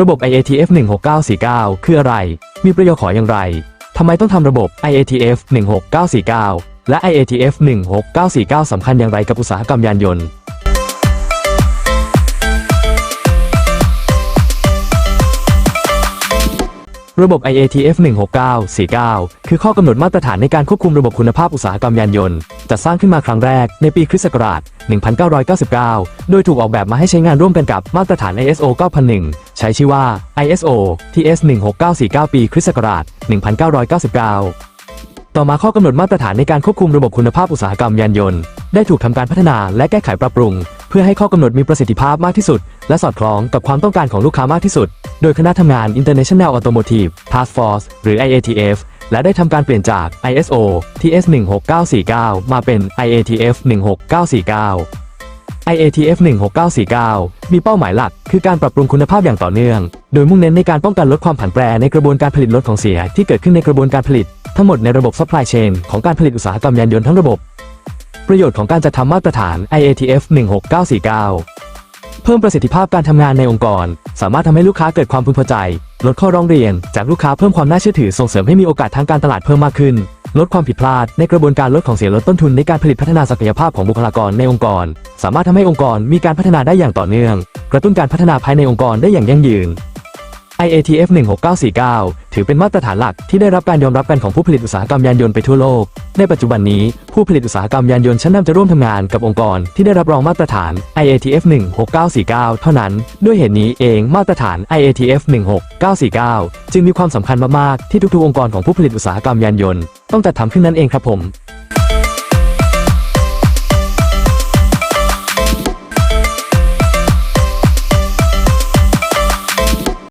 ระบบ IATF 16949 คืออะไร มีประโยชน์ขออย่างไร ทำไมต้องทำระบบ IATF 16949 และ IATF 16949สำคัญอย่างไรกับอุตสาหกรรมยานยนต์ ระบบ IATF 16949 คือข้อกำหนดมาตรฐานในการควบคุมระบบคุณภาพอุตสาหกรรมยานยนต์ จัดสร้างขึ้นมาครั้งแรกในปีคริสต์ศักราช 1999 โดยถูกออกแบบมาให้ใช้งานร่วมกันกับมาตรฐาน ISO 9001 ใช้ชื่อว่า ISO TS 16949 ปีคริสต์ศักราช 1999 ต่อมาข้อกำหนดมาตรฐานในการควบคุมระบบคุณภาพอุตสาหกรรมยานยนต์ ได้ถูกทำการพัฒนาและแก้ไขปรับปรุง เพื่อให้ข้อกำหนดมีประสิทธิภาพมากที่สุด และสอดคล้องกับความต้องการของลูกค้ามากที่สุด โดยคณะทำงาน International Automotive Task Force หรือ IATF และได้ทำการเปลี่ยนจาก ISO TS 16949 มาเป็น IATF 16949 IATF 16949 มีเป้าหมายหลัก คือการปรับปรุงคุณภาพอย่างต่อเนื่อง โดยมุ่งเน้นในการป้องกันลดความผันแปรในกระบวนการผลิตลดของเสียที่เกิดขึ้นในกระบวนการผลิต ทั้งหมดในระบบ supply chain ของการผลิตอุตสาหกรรมยานยนต์ทั้งระบบ ประโยชน์ของการจัดทำมาตรฐาน IATF 16949 เพิ่มประสิทธิภาพการทำงานในองค์กร สามารถทำให้ลูกค้าเกิดความพึงพอใจ ลดข้อร้องเรียน จากลูกค้าเพิ่มความน่าเชื่อถือส่งเสริมให้มีโอกาสทางการตลาดเพิ่มมากขึ้น ลดความผิดพลาดในกระบวนการลดของเสียลดต้นทุนในการผลิตพัฒนาศักยภาพของบุคลากรในองค์กร สามารถทำให้องค์กรมีการพัฒนาได้อย่างต่อเนื่อง กระตุ้นการพัฒนาภายในองค์กรได้อย่างยั่งยืน IATF 16949 ถือเป็นมาตรฐานหลักที่ได้รับการยอมรับกันของผู้ผลิตอุตสาหกรรมยานยนต์ไปทั่วโลก ในปัจจุบันนี้ผู้ผลิตอุตสาหกรรมยานยนต์ชั้นนำจะร่วมทำงานกับองค์กรที่ได้รับรองมาตรฐาน IATF 16949 เท่านั้น ด้วยเหตุนี้เองมาตรฐาน IATF 16949 จึงมีความสำคัญมากๆที่ทุกๆองค์กรของผู้ผลิตอุตสาหกรรมยานยนต์ต้องจัดทำขึ้นนั่นเองครับผม